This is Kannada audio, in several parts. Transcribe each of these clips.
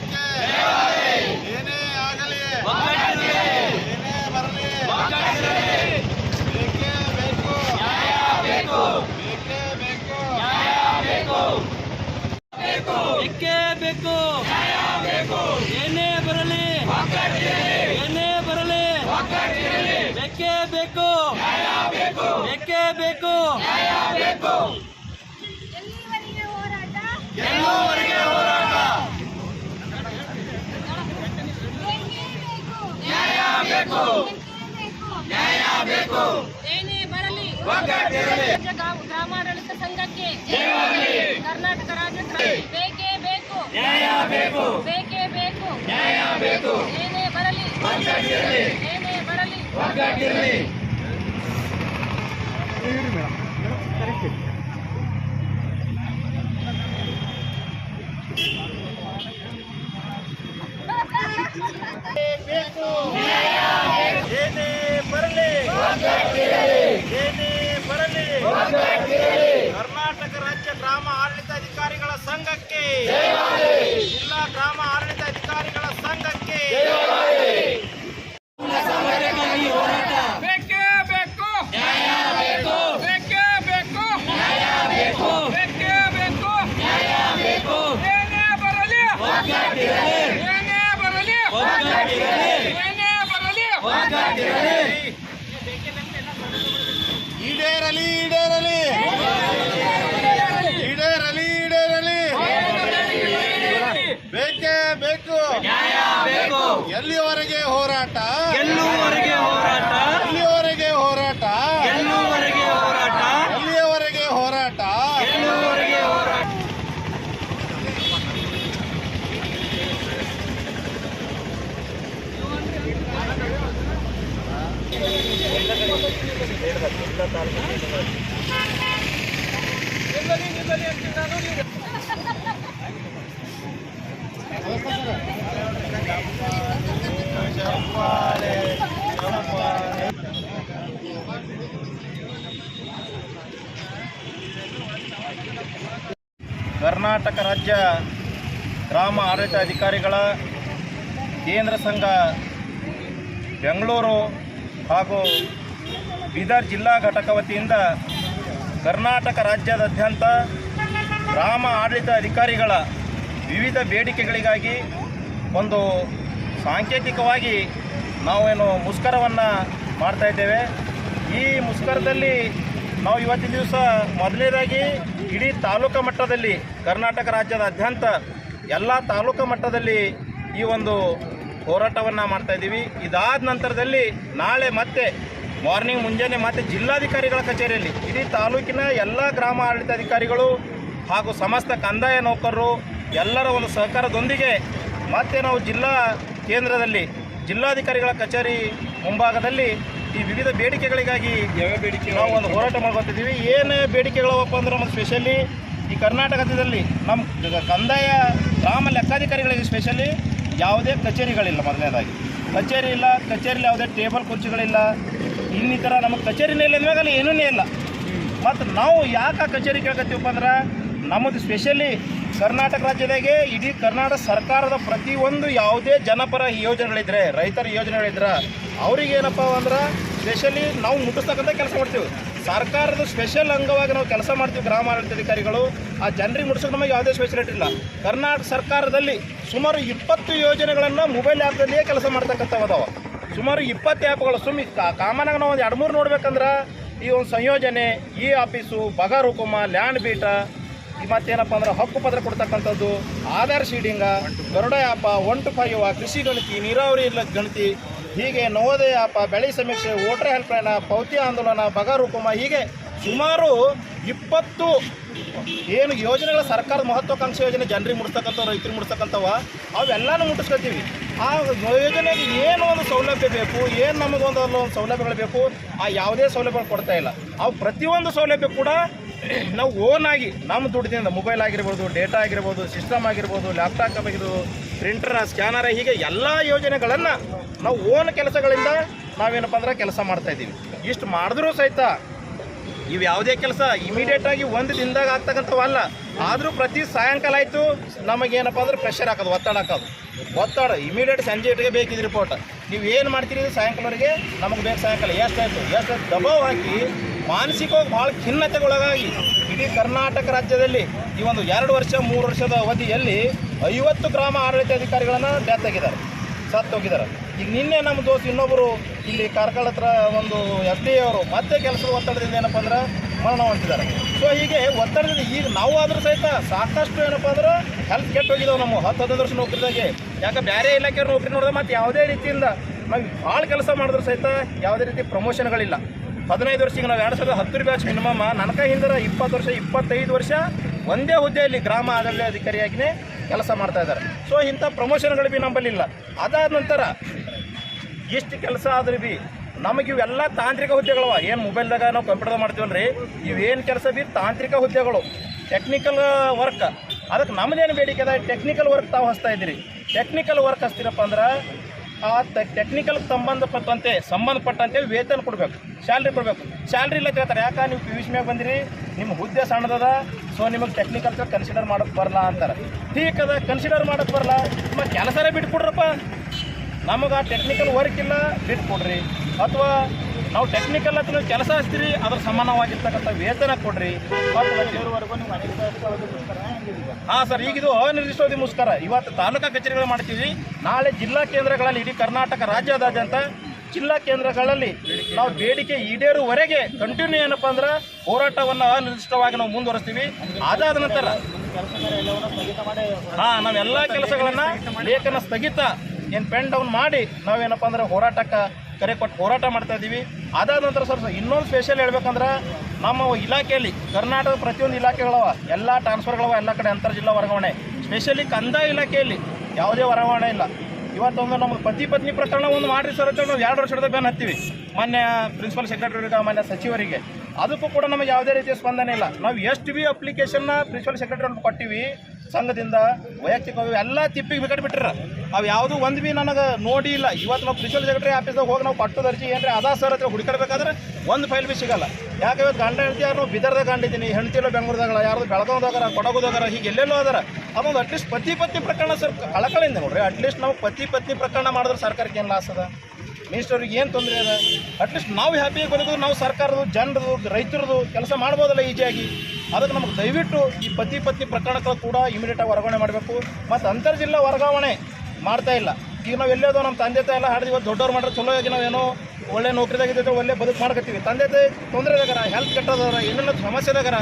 ಸಂಘಕ್ಕೆ ಏನೇ ಆಗಲಿ, ಏನೇ ಬರಲಿ, ಬೇಕೇ ಬೇಕು ಬೇಕೇ ಬೇಕು. ಬೇಕೇ ಬೇಕು, ಏನೇ ಬರಲಿ ಏನೇ ಬರಲಿ, ಬೇಕೇ ಬೇಕು ಬೇಕೇ ಬೇಕು. ಎಲ್ಲಿವರೆಗೆ ಹೋರಾಟ ಎಲ್ಲೂವರೆಗೆ ಹೋರಾಟ ಬೇಕೇ ಬೇಕು ನ್ಯಾಯ ಬೇಕು ಬೇಕೇ ಬೇಕು ನ್ಯಾಯ ಬೇಕು ಏನೇ ಬರಲಿ ಗ್ರಾಮಾಡಳಿತ ಸಂಘಕ್ಕೆ ಕರ್ನಾಟಕ ರಾಜ್ಯ ಬೇಕೇ ಬೇಕು. ನ್ಯಾಯ ಬೇಕು ಬೇಕೇ ಬೇಕು ನ್ಯಾಯ ಬೇಕು. ಏನೇ ಬರಲಿ. ಏನೇ ಬರಲಿ. ಒಗ್ಗಟ್ಟಿರಲಿ. ಬರಲಿ ಕರ್ನಾಟಕ ರಾಜ್ಯ ಗ್ರಾಮ ಆಡಳಿತಾಧಿಕಾರಿಗಳ ಸಂಘಕ್ಕೆ. ಜಿಲ್ಲಾ ಗ್ರಾಮ ಆಡಳಿತಾಧಿಕಾರಿಗಳ ಸಂಘಕ್ಕೆ ಸಮರಕ್ಕಾಗಿ ಹೋರಾಟ ಬೇಕೇ ಬೇಕು ನ್ಯಾಯ ಬೇಕು ಬೇಕೇ ಬೇಕು ನ್ಯಾಯ ಬೇಕು ಬೇಕೇ ಬೇಕು ನ್ಯಾಯ ಬೇಕು ಏನೇ ಬರಲಿ ಒಗ್ಗಟ್ಟಿರಲಿ ಏನೇ ಬರಲಿ ಒಗ್ಗಟ್ಟಿರಲಿ ಏನೇ ಬರಲಿ ಒಗ್ಗಟ್ಟಿರಲಿ ಈಡೇರಲಿ ಈಡೇರಲಿ. ಈಡೇರಲಿ ಈಡೇರಲಿ. ಬೇಕೇ ಬೇಕು. ಎಲ್ಲಿವರೆಗೆ ಹೋರಾಟ ಗೆಲ್ಲುವವರೆಗೆ ಹೋರಾಟ ಎಲ್ಲಿಯವರೆಗೆ ಹೋರಾಟ ಗೆಲ್ಲುವವರೆಗೆ ಹೋರಾಟ ಎಲ್ಲಿಯವರೆಗೆ ಹೋರಾಟ ಗೆಲ್ಲುವವರೆಗೆ ಹೋರಾಟ ಕರ್ನಾಟಕ ರಾಜ್ಯ ಗ್ರಾಮ ಆಡಳಿತ ಅಧಿಕಾರಿಗಳ ಕೇಂದ್ರ ಸಂಘ ಬೆಂಗಳೂರು ಹಾಗೂ ಬೀದರ್ ಜಿಲ್ಲಾ ಘಟಕ ವತಿಯಿಂದ ಕರ್ನಾಟಕ ರಾಜ್ಯದಾದ್ಯಂತ ಗ್ರಾಮ ಆಡಳಿತ ಅಧಿಕಾರಿಗಳ ವಿವಿಧ ಬೇಡಿಕೆಗಳಿಗಾಗಿ ಒಂದು ಸಾಂಕೇತಿಕವಾಗಿ ನಾವೇನು ಮುಷ್ಕರವನ್ನು ಮಾಡ್ತಾ ಇದ್ದೇವೆ. ಈ ಮುಷ್ಕರದಲ್ಲಿ ನಾವು ಇವತ್ತಿನ ದಿವಸ ಮೊದಲನೇದಾಗಿ ಇಡೀ ತಾಲೂಕು ಮಟ್ಟದಲ್ಲಿ ಕರ್ನಾಟಕ ರಾಜ್ಯದಾದ್ಯಂತ ಎಲ್ಲ ತಾಲೂಕು ಮಟ್ಟದಲ್ಲಿ ಈ ಒಂದು ಹೋರಾಟವನ್ನು ಮಾಡ್ತಾಯಿದ್ದೀವಿ ಇದಾದ ನಂತರದಲ್ಲಿ ನಾಳೆ ಮತ್ತೆ ಮಾರ್ನಿಂಗ್ ಮುಂಜಾನೆ ಮತ್ತೆ ಜಿಲ್ಲಾಧಿಕಾರಿಗಳ ಕಚೇರಿಯಲ್ಲಿ. ಇಡೀ ತಾಲೂಕಿನ ಎಲ್ಲ ಗ್ರಾಮ ಆಡಳಿತಾಧಿಕಾರಿಗಳು ಹಾಗೂ ಸಮಸ್ತ ಕಂದಾಯ ನೌಕರರು ಎಲ್ಲರ ಒಂದು ಸಹಕಾರದೊಂದಿಗೆ ಮತ್ತೆ ನಾವು ಜಿಲ್ಲಾ ಕೇಂದ್ರದಲ್ಲಿ ಜಿಲ್ಲಾಧಿಕಾರಿಗಳ ಕಚೇರಿ ಮುಂಭಾಗದಲ್ಲಿ ಈ ವಿವಿಧ ಬೇಡಿಕೆಗಳಿಗಾಗಿ ಬೇಡಿಕೆ? ನಾವು ಒಂದು ಹೋರಾಟ ಮಾಡ್ಕೊತಿದ್ದೀವಿ. ಏನು ಬೇಡಿಕೆಗಳವಪ್ಪ ಅಂದ್ರೆ ನಮ್ಮ ಸ್ಪೆಷಲಿ ಈ ಕರ್ನಾಟಕದಲ್ಲಿ ನಮ್ಮ ಕಂದಾಯ ಗ್ರಾಮ ಲೆಕ್ಕಾಧಿಕಾರಿಗಳಿಗೆ ಸ್ಪೆಷಲಿ ಯಾವುದೇ ಕಚೇರಿಗಳಿಲ್ಲ ಮೊದಲನೇದಾಗಿ. ಕಚೇರಿ ಇಲ್ಲ ಕಚೇರಿಯಲ್ಲಿ ಯಾವುದೇ ಟೇಬಲ್ ಕುರ್ಚಿಗಳಿಲ್ಲ ಇನ್ನಿತರ ನಮಗೆ ಕಚೇರಿನೇ ಇಲ್ಲ ಅಂದಾಗ ಅಲ್ಲಿ ಏನೂ ಇಲ್ಲ. ಮತ್ತು ನಾವು ಯಾಕೆ ಆ ಕಚೇರಿ ಕೇಳ್ಕತ್ತೀವಪ್ಪ ಅಂದ್ರೆ ನಮ್ಮದು ಸ್ಪೆಷಲಿ ಕರ್ನಾಟಕ ರಾಜ್ಯದಾಗೆ ಇಡೀ ಕರ್ನಾಟಕ ಸರ್ಕಾರದ ಪ್ರತಿಯೊಂದು ಯಾವುದೇ ಜನಪರ ಯೋಜನೆಗಳಿದ್ರೆ, ರೈತರ ಯೋಜನೆಗಳಿದ್ರೆ, ಅವ್ರಿಗೇನಪ್ಪ ಅಂದ್ರೆ ಸ್ಪೆಷಲಿ ನಾವು ಮುಟ್ಟಿಸ್ತಕ್ಕಂಥ ಕೆಲಸ ಮಾಡ್ತೀವಿ. ಸರ್ಕಾರದ ಸ್ಪೆಷಲ್ ಅಂಗವಾಗಿ ನಾವು ಕೆಲಸ ಮಾಡ್ತೀವಿ ಗ್ರಾಮ ಆಡಳಿತಾಧಿಕಾರಿಗಳು ಆ ಜನರಿಗೆ ಮುಟ್ಟಿಸೋದು ನಮಗೆ ಯಾವುದೇ ಸ್ಪೆಷಲಿಟಿ ಇಲ್ಲ ಕರ್ನಾಟಕ ಸರ್ಕಾರದಲ್ಲಿ ಸುಮಾರು ಇಪ್ಪತ್ತು ಯೋಜನೆಗಳನ್ನು ಮೊಬೈಲ್ ಆ್ಯಪ್ನಲ್ಲಿಯೇ ಕೆಲಸ ಮಾಡ್ತಕ್ಕಂಥವು ಅದಾವ. ಸುಮಾರು ಇಪ್ಪತ್ತು ಆ್ಯಪ್ಗಳು. ಸುಮ್ಮಿ ಕಾಮನಾಗ ನಾವು ಒಂದು ಎರಡು ಮೂರು ನೋಡ್ಬೇಕಂದ್ರೆ ಈ ಒಂದು ಸಂಯೋಜನೆ, ಈ ಆಫೀಸು, ಬಗಾರ್ ಹುಕುಮ ಲ್ಯಾಂಡ್ ಬೀಟ ಮತ್ತೇನಪ್ಪ ಅಂದ್ರೆ ಹಕ್ಕು ಪತ್ರ ಕೊಡ್ತಕ್ಕಂಥದ್ದು, Aadhaar seeding, Garuda app, one two five ಕೃಷಿ ಗಣತಿ, ನೀರಾವರಿ ಗಣತಿ, ಹೀಗೆ ನವೋದಯ ಆ್ಯಪ, ಬೆಳೆ ಸಮೀಕ್ಷೆ, ವೋಟರ್ ಹೆಲ್ಪ್ಲೈನ, ಪೌತಿ ಆಂದೋಲನ, ಬಗಾರ್ ಹುಕುಮ ಹೀಗೆ ಸುಮಾರು ಇಪ್ಪತ್ತು ಏನು ಯೋಜನೆಗಳ ಸರ್ಕಾರದ ಮಹತ್ವಾಕಾಂಕ್ಷಿ ಯೋಜನೆ ಜನರಿಗೆ ಮುಟ್ಟಿಸ್ತಕ್ಕಂಥ ರೈತರಿಗೆ ಮುಟ್ಟಿಸ್ತಕ್ಕಂಥವ ಅವೆಲ್ಲನೂ ಮುಟ್ಟಿಸ್ಕೊತೀವಿ. ಆ ಯೋಜನೆಗೆ ಏನು ಒಂದು ಸೌಲಭ್ಯ ಬೇಕು, ಏನು ನಮಗೊಂದು ಒಂದು ಸೌಲಭ್ಯಗಳು ಬೇಕು, ಆ ಯಾವುದೇ ಸೌಲಭ್ಯಗಳು ಕೊಡ್ತಾ ಇಲ್ಲ. ಅವು ಪ್ರತಿಯೊಂದು ಸೌಲಭ್ಯ ಕೂಡ ನಾವು ಓನ್ ಆಗಿ, ನಮ್ಮ ದುಡ್ಡಿನಿಂದ, ಮೊಬೈಲ್ ಆಗಿರ್ಬೋದು, ಡೇಟಾ ಆಗಿರ್ಬೋದು, ಸಿಸ್ಟಮ್ ಆಗಿರ್ಬೋದು, ಲ್ಯಾಪ್ಟಾಪ್ ಆಗಿರ್ಬೋದು, ಪ್ರಿಂಟರ್, ಸ್ಕ್ಯಾನರ್, ಹೀಗೆ ಎಲ್ಲ ಯೋಜನೆಗಳನ್ನು ನಾವು ಓನ್ ಕೆಲಸಗಳಿಂದ ನಾವೇನಪ್ಪ ಅಂದ್ರೆ ಕೆಲಸ ಮಾಡ್ತಾ ಇದ್ದೀವಿ. ಇಷ್ಟು ಮಾಡಿದ್ರೂ ಸಹಿತ ಇವು ಯಾವುದೇ ಕೆಲಸ ಇಮಿಡಿಯೇಟ್ ಆಗಿ ಒಂದು ದಿನದಾಗ ಆಗ್ತಕ್ಕಂಥವಲ್ಲ ಆದರೂ ಪ್ರತಿ ಸಾಯಂಕಾಲ ಆಯಿತು, ನಮಗೇನಪ್ಪ ಅಂದ್ರೆ ಪ್ರೆಷರ್ ಹಾಕೋದು, ಒತ್ತಡ ಹಾಕೋದು. ಒತ್ತಡ ಇಮಿಡಿಯೇಟ್ ಸಂಜೆ ಇಟ್ಟಿಗೆ ಬೇಕಿದ್ದು ರಿಪೋರ್ಟ್ ನೀವು ಏನು ಮಾಡ್ತೀರಿ ಸಾಯಂಕಾಲವರೆಗೆ? ನಮಗೆ ಬೇಕು ಸಾಯಂಕಾಲ ಎಷ್ಟಾಯಿತು ಎಷ್ಟು ದಬಾವ್ ಹಾಕಿ ಮಾನಸಿಕವಾಗಿ ಭಾಳ ಖಿನ್ನತೆಗೊಳಗಾಗಿ ಇಡೀ ಕರ್ನಾಟಕ ರಾಜ್ಯದಲ್ಲಿ ಈ ಒಂದು ಎರಡು ವರ್ಷ, ಮೂರು ವರ್ಷದ ಅವಧಿಯಲ್ಲಿ ಐವತ್ತು ಗ್ರಾಮ ಆಡಳಿತಾಧಿಕಾರಿಗಳನ್ನು ಡೆತ್ ಆಗಿದ್ದಾರೆ, ಸತ್ತು ಹೋಗಿದ್ದಾರೆ. ಈಗ ನಿನ್ನೆ ನಮ್ಮ ದೋಸ್ತ್ ಇನ್ನೊಬ್ಬರು ಇಲ್ಲಿ ಕಾರ್ಕಳ ಹತ್ರ ಒಂದು ಎಸ್ ಡಿ ಅವರು ಮತ್ತೆ ಕೆಲಸದ ಒತ್ತಡದಿಂದ ಏನಪ್ಪ ಅಂದ್ರೆ ಮರಣ ಹೊಂಟಿದ್ದಾರೆ ಸೊ ಹೀಗೆ ಒತ್ತಡದಿಂದ ಈಗ ನಾವು ಆದರೂ ಸಹಿತ ಸಾಕಷ್ಟು ಏನಪ್ಪ ಅಂದ್ರೆ ಹೆಲ್ತ್ ಕೆಟ್ಟು ಹೋಗಿದ್ದಾವೆ ನಮ್ಮ ಹತ್ತು, ಹದಿನೈದು ವರ್ಷ ನೌಕರಿದಾಗೆ. ಯಾಕೆ ಬೇರೆ ಇಲಾಖೆ ನೌಕರಿ ನೋಡಿದ್ರೆ ಮತ್ತು ಯಾವುದೇ ರೀತಿಯಿಂದ ನಾವು ಭಾಳ ಕೆಲಸ ಮಾಡಿದ್ರು ಸಹಿತ ಯಾವುದೇ ರೀತಿ ಪ್ರಮೋಷನ್ಗಳಿಲ್ಲ. ಹದಿನೈದು ವರ್ಷ ಈಗ ನಾವು ಎರಡು ಸಾವಿರದ ಹತ್ತರ ಬ್ಯಾಚ್ ಮಿನಿಮಮ್ ನನಕ ಹಿಂದರ ಇಪ್ಪತ್ತು ವರ್ಷ, ಇಪ್ಪತ್ತೈದು ವರ್ಷ ಒಂದೇ ಹುದ್ದೆಯಲ್ಲಿ ಗ್ರಾಮ ಆಡಳಿತ ಅಧಿಕಾರಿಯಾಗಿಯೇ ಕೆಲಸ ಮಾಡ್ತಾ ಇದ್ದಾರೆ. ಸೊ ಇಂಥ ಪ್ರಮೋಷನ್ಗಳು ಭೀ ನಂಬಲಿಲ್ಲ. ಅದಾದ ನಂತರ ಎಷ್ಟು ಕೆಲಸ ಆದ್ರೆ ಬಿ, ನಮಗೆ ಇವೆಲ್ಲ ತಾಂತ್ರಿಕ ಹುದ್ದೆಗಳವ. ಏನು ಮೊಬೈಲ್ದಾಗ ನಾವು ಕಂಪ್ಯೂಟರ್ ಮಾಡ್ತೀವಲ್ರಿ? ಇವೇನು ಕೆಲಸ ಬಿ ತಾಂತ್ರಿಕ ಹುದ್ದೆಗಳು. ಟೆಕ್ನಿಕಲ್ ವರ್ಕ್ ಅದಕ್ಕೆ ನಮ್ಮದೇನು ಬೇಡಿಕೆ ಅದ? ಟೆಕ್ನಿಕಲ್ ವರ್ಕ್ ತಾವು ಹಚ್ತಾ ಇದ್ದೀರಿ. ಟೆಕ್ನಿಕಲ್ ವರ್ಕ್ ಹಚ್ತೀರಪ್ಪ ಅಂದ್ರೆ, ಆ ಟೆಕ್ನಿಕಲ್ ಸಂಬಂಧಪಟ್ಟಂತೆ ಸಂಬಂಧಪಟ್ಟಂತೆ ವೇತನ ಕೊಡಬೇಕು. ಸ್ಯಾಲ್ರಿ ಕೊಡಬೇಕು. ಸ್ಯಾಲ್ರಿ ಇಲ್ಲ ಕೇಳ್ತಾರೆ. ಯಾಕೆ? ನೀವು ಪಿ ಮ್ಯಾಗ ಬಂದಿರಿ, ನಿಮ್ಮ ಹುದ್ದೆ ಸಣ್ಣದದ ಸೊ ನಿಮಗೆ ಟೆಕ್ನಿಕಲ್ ಕನ್ಸಿಡರ್ ಮಾಡೋಕ್ಕೆ ಬರಲ್ಲ ಅಂತಾರೆ. ಟೀಕ್ ಅದ ಕನ್ಸಿಡರ್ ಮಾಡೋಕ್ಕೆ ಬರಲ್ಲ ಮತ್ತು ಕೆಲಸರೇ ಬಿಟ್ಕೊಡ್ರಪ್ಪ ನಮಗೆ ಆ ಟೆಕ್ನಿಕಲ್ ವರ್ಕ್ ಇಲ್ಲ ಬಿಟ್ಟು ಕೊಡ್ರಿ. ಅಥವಾ ನಾವು ಟೆಕ್ನಿಕಲ್ ಅಥವಾ ನೀವು ಕೆಲಸ ಹಚ್ತೀರಿ ಅದ್ರ ಸಮಾನವಾಗಿರ್ತಕ್ಕಂಥ ವೇತನ ಕೊಡ್ರಿ. ಹಾಂ ಸರ್ ಈಗ ಇದು ಅನಿರ್ದಿಷ್ಟವಾದಿ ಮುಷ್ಕರ ಇವತ್ತು ತಾಲೂಕಾ ಕಚೇರಿಗಳು ಮಾಡ್ತೀವಿ. ನಾಳೆ ಜಿಲ್ಲಾ ಕೇಂದ್ರಗಳಲ್ಲಿ ಇಡೀ ಕರ್ನಾಟಕ ರಾಜ್ಯದಾದ್ಯಂತ ಜಿಲ್ಲಾ ಕೇಂದ್ರಗಳಲ್ಲಿ ನಾವು ಬೇಡಿಕೆ ಈಡೇರುವರೆಗೆ ಕಂಟಿನ್ಯೂ ಏನಪ್ಪ ಅಂದ್ರೆ ಹೋರಾಟವನ್ನು ಅನಿರ್ದಿಷ್ಟವಾಗಿ ನಾವು ಮುಂದುವರಿಸ್ತೀವಿ. ಅದಾದ ನಂತರ ಹಾಂ ನಾವೆಲ್ಲ ಕೆಲಸಗಳನ್ನು ಲೇಖನ ಸ್ಥಗಿತ ಏನು ಪೆನ್ ಡೌನ್ ಮಾಡಿ ನಾವೇನಪ್ಪ ಅಂದ್ರೆ ಹೋರಾಟಕ್ಕೆ ಕರೆ ಕೊಟ್ಟು ಹೋರಾಟ ಮಾಡ್ತಾ ಇದ್ದೀವಿ ಅದಾದ ನಂತರ ಸರ್ ಇನ್ನೊಂದು ಸ್ಪೆಷಲ್ ಹೇಳ್ಬೇಕಂದ್ರೆ ನಮ್ಮ ಇಲಾಖೆಯಲ್ಲಿ ಕರ್ನಾಟಕದ ಪ್ರತಿಯೊಂದು ಇಲಾಖೆಗಳವ, ಎಲ್ಲ ಟ್ರಾನ್ಸ್ಫರ್ಗಳವ ಎಲ್ಲ ಕಡೆ ಅಂತರ್ ಜಿಲ್ಲಾ ವರ್ಗಾವಣೆ. ಸ್ಪೆಷಲಿ ಕಂದಾಯ ಇಲಾಖೆಯಲ್ಲಿ ಯಾವುದೇ ವರ್ಗಾವಣೆ ಇಲ್ಲ. ಇವತ್ತೊಂದು ನಮ್ಮ ಪತಿ ಪತ್ನಿ ಪ್ರಕರಣ ಒಂದು ಮಾಡಿರಿ ಸರ್ ಅಂತ ನಾವು ಎರಡು ವರ್ಷದ ಬೇನ್ ಹತ್ತೀವಿ. ಮಾನ್ಯ ಪ್ರಿನ್ಸಿಪಲ್ ಸೆಕ್ರೆಟರಿಗೆ ಮಾನ್ಯ ಸಚಿವರಿಗೆ. ಅದಕ್ಕೂ ಕೂಡ ನಮಗೆ ಯಾವುದೇ ರೀತಿಯ ಸ್ಪಂದನೆ ಇಲ್ಲ. ನಾವು ಎಷ್ಟು ಬಿ ಅಪ್ಲಿಕೇಶನ್ನ ಪ್ರಿನ್ಸಿಪಲ್ ಸೆಕ್ರೆಟರಿ ಕೊಟ್ಟಿವಿ. ಸಂಘದಿಂದ ವೈಯಕ್ತಿಕವಾಗಿ ಎಲ್ಲ ತಿಪ್ಪಿಗೆ ಬಿಕಟ್ ಬಿಟ್ಟಿರ ಅವು ಯಾವುದು ಒಂದು ಭೀ ನನಗೆ ನೋಡಿ ಇಲ್ಲ. ಇವತ್ತು ನಾವು ಪ್ರಿನ್ಸಿಪಲ್ ಸೆಕ್ರೆಟರಿ ಆಫೀಸ್ದಾಗ ಹೋಗಿ ನಾವು ಪಟ್ಟದ ಅರ್ಜಿ ಏನ್ರಿ ಅದಾ ಸರ್ ಹತ್ರ ಹುಡುಕಬೇಕಾದ್ರೆ ಒಂದು ಫೈಲ್ ಬಿ ಸಿಗಲ್ಲ. ಯಾಕೆ ಇವತ್ತು ಗಂಡ ಹೆಂಡತಿ ಯಾರು ಬಿದರ್ದಾಗ ಗಂಡಿದ್ದೀನಿ ಹೆಂಡತಿಲ್ಲ ಬೆಂಗಳೂರದಾಗ ಯಾರು ಬೆಳಗಾವ್ದಾಗಾರ ಕೊಡಗುದಾಗಾರ ಹೀಗೆ ಎಲ್ಲೆಲ್ಲೋ ಅದಾರ. ಅದೊಂದು ಅಟ್ಲೀಸ್ಟ್ ಪತಿ ಪತ್ನಿ ಪ್ರಕರಣ ಸರ್ ಕಳಕಳಿಂದ ನೋಡ್ರಿ. ಅಟ್ಲೀಸ್ಟ್ ನಾವು ಪತಿ ಪತ್ನಿ ಪ್ರಕರಣ ಮಾಡಿದ್ರೆ ಸರ್ಕಾರಕ್ಕೆ ಏನು ಲಾಸ್ ಅದ? ಮಿನಿಸ್ಟರ್ಗೆ ಏನು ತೊಂದರೆ ಅದ? ಅಟ್ಲೀಸ್ಟ್ ನಾವು ಹ್ಯಾಪಿಯಾಗಿ ಬರೋದು ನಾವು ಸರ್ಕಾರದು ಜನರದು ರೈತರದು ಕೆಲಸ ಮಾಡ್ಬೋದಲ್ಲ ಈಜಿಯಾಗಿ. ಅದಕ್ಕೆ ನಮಗೆ ದಯವಿಟ್ಟು ಈ ಪತಿ ಪತ್ನಿ ಪ್ರಕರಣಗಳು ಕೂಡ ಇಮಿಡಿಯೇಟಾಗಿ ವರ್ಗಾವಣೆ ಮಾಡಬೇಕು. ಮತ್ತು ಅಂತರ್ ಜಿಲ್ಲಾ ವರ್ಗಾವಣೆ ಮಾಡ್ತಾ ಇಲ್ಲ. ಈಗ ನಾವು ಎಲ್ಲೇದೋ ನಮ್ಮ ತಂದೆ ತಾಯಿ ಎಲ್ಲ ಹಾಡಿದ್ವಿ ಇವತ್ತು ದೊಡ್ಡವ್ರು ಮಾಡ್ರೆ ಚಲೋ ಆಗಿ ನಾವೇನೋ ಒಳ್ಳೆ ನೌಕರಿದಾಗಿದ್ದರೆ ಒಳ್ಳೆ ಬದುಕು ಮಾಡ್ಕತ್ತೀವಿ. ತಂದೆ ತಾಯಿ ತೊಂದರೆದಾಗರ ಹೆಲ್ತ್ ಕೆಟ್ಟದಾರ ಏನೆಲ್ಲ ಸಮಸ್ಯೆದಾಗರ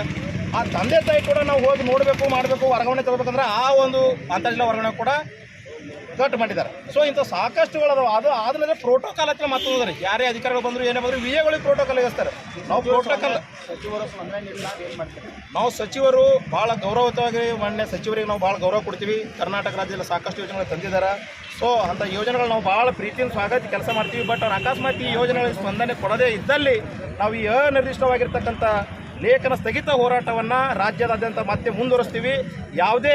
ಆ ತಂದೆ ತಾಯಿ ಕೂಡ ನಾವು ಹೋಗಿ ನೋಡಬೇಕು, ಮಾಡಬೇಕು, ವರ್ಗಾವಣೆ ತಗೋಬೇಕಂದ್ರೆ ಆ ಒಂದು ಅಂತರ್ ಜಿಲ್ಲಾ ವರ್ಗಾವಣೆ ಕೂಡ ಕಟ್ ಮಾಡಿದ್ದಾರೆ. ಸೊ ಇಂಥ ಸಾಕಷ್ಟುಗಳದಾವ ಅದು ಆದ್ಮೇಲೆ ಪ್ರೋಟೋಕಾಲ್ ಹತ್ರ ಮಾತಾಡೋದ್ರಿ. ಯಾರೇ ಅಧಿಕಾರಿಗಳು ಬಂದ್ರು ಏನೇ ಬಂದ್ರು ವಿಜಯಗಳಿಗೆ ಪ್ರೋಟೋಕಾಲ್ ವ್ಯವಸ್ಥೆ ನಾವು ಪ್ರೋಟೋಕಾಲ್ ನಾವು ಸಚಿವರು ಭಾಳ ಗೌರವಯುತವಾಗಿ ಮಾನ್ಯ ಸಚಿವರಿಗೆ ನಾವು ಭಾಳ ಗೌರವ ಕೊಡ್ತೀವಿ. ಕರ್ನಾಟಕ ರಾಜ್ಯದಲ್ಲಿ ಸಾಕಷ್ಟು ಯೋಜನೆಗಳು ತಂದಿದ್ದಾರೆ. ಸೊ ಅಂಥ ಯೋಜನೆಗಳು ನಾವು ಭಾಳ ಪ್ರೀತಿಯಿಂದ ಸ್ವಾಗತ ಕೆಲಸ ಮಾಡ್ತೀವಿ. ಬಟ್ ಅವ್ರು ಅಕಸ್ಮಾತ್ ಈ ಯೋಜನೆಗಳಿಗೆ ಸ್ಪಂದನೆ ಕೊಡದೇ ಇದ್ದಲ್ಲಿ ನಾವು ಈ ಅನಿರ್ದಿಷ್ಟವಾಗಿರ್ತಕ್ಕಂಥ ಲೇಖನ ಸ್ಥಗಿತ ಹೋರಾಟವನ್ನು ರಾಜ್ಯದಾದ್ಯಂತ ಮತ್ತೆ ಮುಂದುವರಿಸ್ತೀವಿ. ಯಾವುದೇ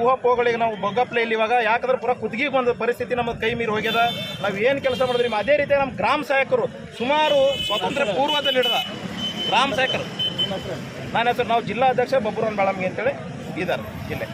ಊಹಾಪೋಹಗಳಿಗೆ ನಾವು ಬೊಗ್ಗಪ್ಲೆ ಇಲ್ಲಿ ಇವಾಗ. ಯಾಕಂದ್ರೆ ಪೂರ ಕುತ್ತಿಗೆ ಬಂದ ಪರಿಸ್ಥಿತಿ ನಮ್ಮ ಕೈ ಮೀರಿ ಹೋಗ್ಯದ. ನಾವು ಏನು ಕೆಲಸ ಮಾಡಿದ್ರಿ ಅದೇ ರೀತಿ ನಮ್ಮ ಗ್ರಾಮ ಸಹಾಯಕರು ಸುಮಾರು ಸ್ವಾತಂತ್ರ್ಯ ಪೂರ್ವದಲ್ಲಿ ಹಿಡ್ದ ಗ್ರಾಮ ಸಹಾಯಕರು. ನನ್ನ ಹೆಸರು ನಾವು ಜಿಲ್ಲಾ ಅಧ್ಯಕ್ಷ ಬಬ್ಬುರನ್ ಬಾಳಮ್ಗಿ ಅಂತೇಳಿ ಇದ್ದಾರೆ ಇಲ್ಲೇ.